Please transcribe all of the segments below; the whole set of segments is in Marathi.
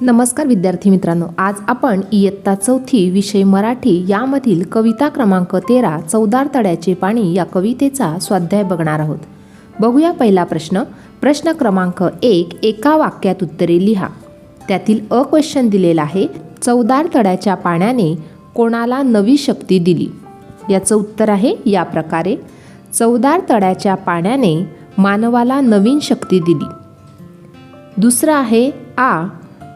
नमस्कार विद्यार्थी मित्रांनो आज आपण इयत्ता चौथी विषय मराठी यामधील कविता क्रमांक तेरा चौदार तड्याचे पाणी या कवितेचा स्वाध्याय बघणार आहोत. बघूया पहिला प्रश्न. प्रश्न क्रमांक एक एका वाक्यात उत्तरे लिहा. त्यातील अ क्वेश्चन दिलेला आहे चौदार तड्याच्या पाण्याने कोणाला नवी शक्ती दिली? याचं उत्तर आहे या प्रकारे. चौदार तड्याच्या पाण्याने मानवाला नवीन शक्ती दिली. दुसरं आहे आ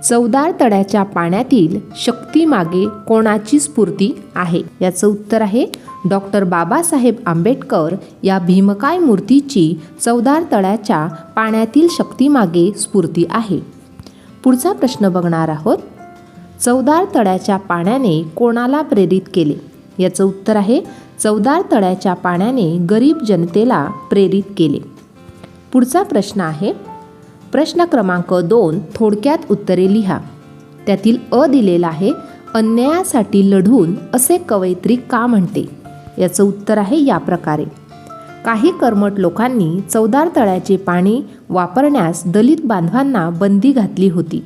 चौदार तड्याच्या पाण्यातील शक्तीमागे कोणाची स्फूर्ती आहे? याचं उत्तर आहे डॉक्टर बाबासाहेब आंबेडकर या भीमकाय मूर्तीची चौदार तळ्याच्या पाण्यातील शक्तीमागे स्फूर्ती आहे. पुढचा प्रश्न बघणार आहोत. चौदार तळ्याच्या पाण्याने कोणाला प्रेरित केले? याचं उत्तर आहे चौदार तळ्याच्या पाण्याने गरीब जनतेला प्रेरित केले. पुढचा प्रश्न आहे प्रश्न क्रमांक दोन थोडक्यात उत्तरे लिहा. त्यातील अ दिलेला आहे अन्यायासाठी लढून असे कवयित्री का म्हणते? याचं उत्तर आहे या प्रकारे. काही कर्मट लोकांनी चौदार तळ्याचे पाणी वापरण्यास दलित बांधवांना बंदी घातली होती.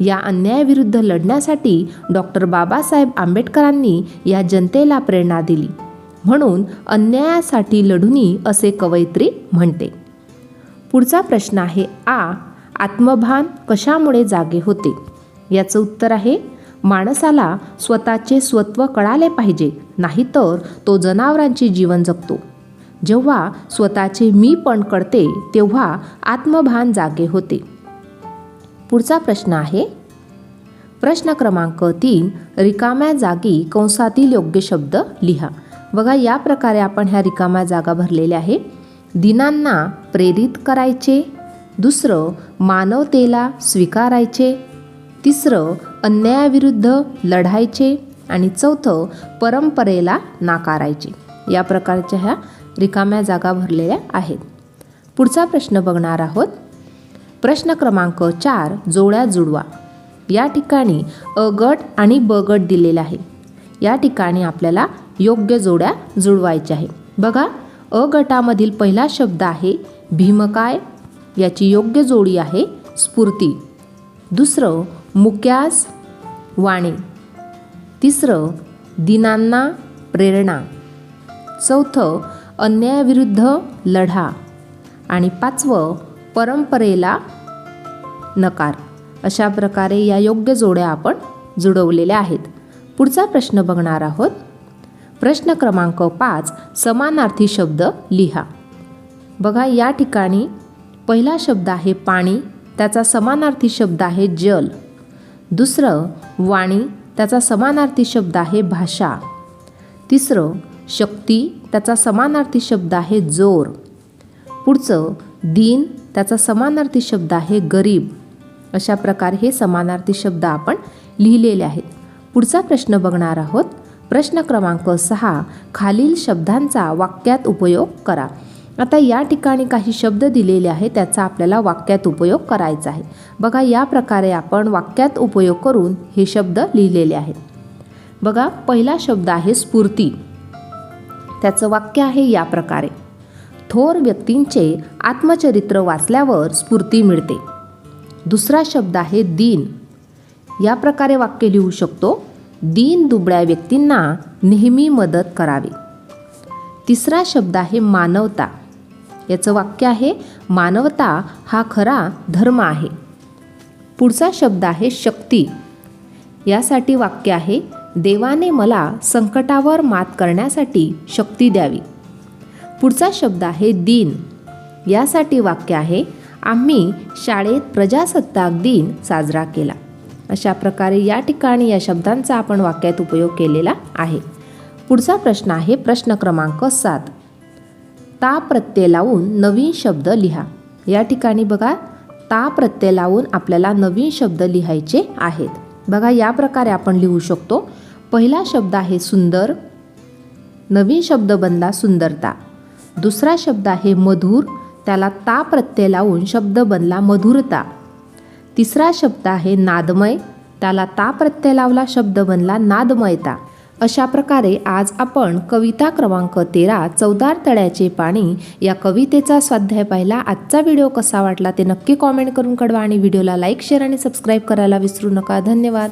या अन्यायाविरुद्ध लढण्यासाठी डॉक्टर बाबासाहेब आंबेडकरांनी या जनतेला प्रेरणा दिली. म्हणून अन्यायासाठी लढुनी असे कवयित्री म्हणते. पुढचा प्रश्न आहे आ आत्मभान कशामुळे जागे होते? याचं उत्तर आहे माणसाला स्वतःचे स्वत्व कळाले पाहिजे नाहीतर तो जनावरांचे जीवन जगतो. जेव्हा स्वतःचे मी पण कळते तेव्हा आत्मभान जागे होते. पुढचा प्रश्न आहे प्रश्न क्रमांक तीन रिकाम्या जागी कंसातील योग्य शब्द लिहा. बघा या प्रकारे आपण ह्या रिकाम्या जागा भरलेल्या आहे. दिनांना प्रेरित करायचे. दुसरं मानवतेला स्वीकारायचे. तिसरं अन्यायाविरुद्ध लढायचे. आणि चौथं परंपरेला नाकारायचे. या प्रकारच्या ह्या रिकाम्या जागा भरलेल्या आहेत. पुढचा प्रश्न बघणार आहोत. प्रश्न क्रमांक चार जोड्या जुडवा. या ठिकाणी अ गट आणि ब गट दिलेला आहे. या ठिकाणी आपल्याला योग्य जोड्या जुळवायच्या आहे बघा अ गटामधील पहिला शब्द आहे भीमकाय याची योग्य जोडी आहे स्फूर्ती. दुसरं मुक्यास वाणी. तिसरं दिनांना प्रेरणा. चौथं अन्यायाविरुद्ध लढा. आणि पाचवं परंपरेला नकार. अशा प्रकारे या योग्य जोड्या आपण जुडवलेल्या आहेत. पुढचा प्रश्न बघणार आहोत. प्रश्न क्रमांक पाच समानार्थी शब्द लिहा. बघा या ठिकाणी पहिला शब्द आहे पाणी त्याचा समानार्थी शब्द आहे जल. दुसरं वाणी त्याचा समानार्थी शब्द आहे भाषा. तिसरं शक्ती त्याचा समानार्थी शब्द आहे जोर. पुढचं दिन त्याचा समानार्थी शब्द आहे गरीब. अशा प्रकारे हे समानार्थी शब्द आपण लिहिलेले आहेत. पुढचा प्रश्न बघणार आहोत. प्रश्न क्रमांक सहा खालील शब्दांचा वाक्यात उपयोग करा. आता या ठिकाणी काही शब्द दिलेले आहेत त्याचा आपल्याला वाक्यात उपयोग करायचा आहे. बघा या प्रकारे आपण वाक्यात उपयोग करून हे शब्द लिहिलेले आहेत. बघा पहिला शब्द आहे स्फूर्ती. त्याचं वाक्य आहे या प्रकारे. थोर व्यक्तींचे आत्मचरित्र वाचल्यावर स्फूर्ती मिळते. दुसरा शब्द आहे दीन. या प्रकारे वाक्य लिहू शकतो दीन दुबळ्या व्यक्तींना नेहमी मदत करावी. तिसरा शब्द आहे मानवता. याचं वाक्य आहे मानवता हा खरा धर्म आहे. पुढचा शब्द आहे शक्ती. यासाठी वाक्य आहे देवाने मला संकटावर मात करण्यासाठी शक्ती द्यावी. पुढचा शब्द आहे दिन. यासाठी वाक्य आहे आम्ही शाळेत प्रजासत्ताक दिन साजरा केला. अशा प्रकारे या ठिकाणी या शब्दांचा आपण वाक्यात उपयोग केलेला आहे. पुढचा प्रश्न आहे प्रश्न क्रमांक सात. ता प्रत्यय लावून नवीन शब्द लिहा. या ठिकाणी बघा ता प्रत्यय लावून आपल्याला नवीन शब्द लिहायचे आहेत. बघा या प्रकारे आपण लिहू शकतो. पहिला शब्द आहे सुंदर. नवीन शब्द बनला सुंदरता. दुसरा शब्द आहे मधुर. त्याला ता प्रत्यय लावून शब्द बनला मधुरता. तिसरा शब्द आहे नादमय. त्याला ता प्रत्यय लावला शब्द बनला नादमयता. अशा प्रकारे आज आपण कविता क्रमांक तेरा चौदार तळ्याचे पाणी या कवितेचा स्वाध्याय पाहिला. आजचा व्हिडिओ कसा वाटला ते नक्की कॉमेंट करून कळवा आणि व्हिडिओला लाईक शेअर आणि सबस्क्राईब करायला विसरू नका. धन्यवाद.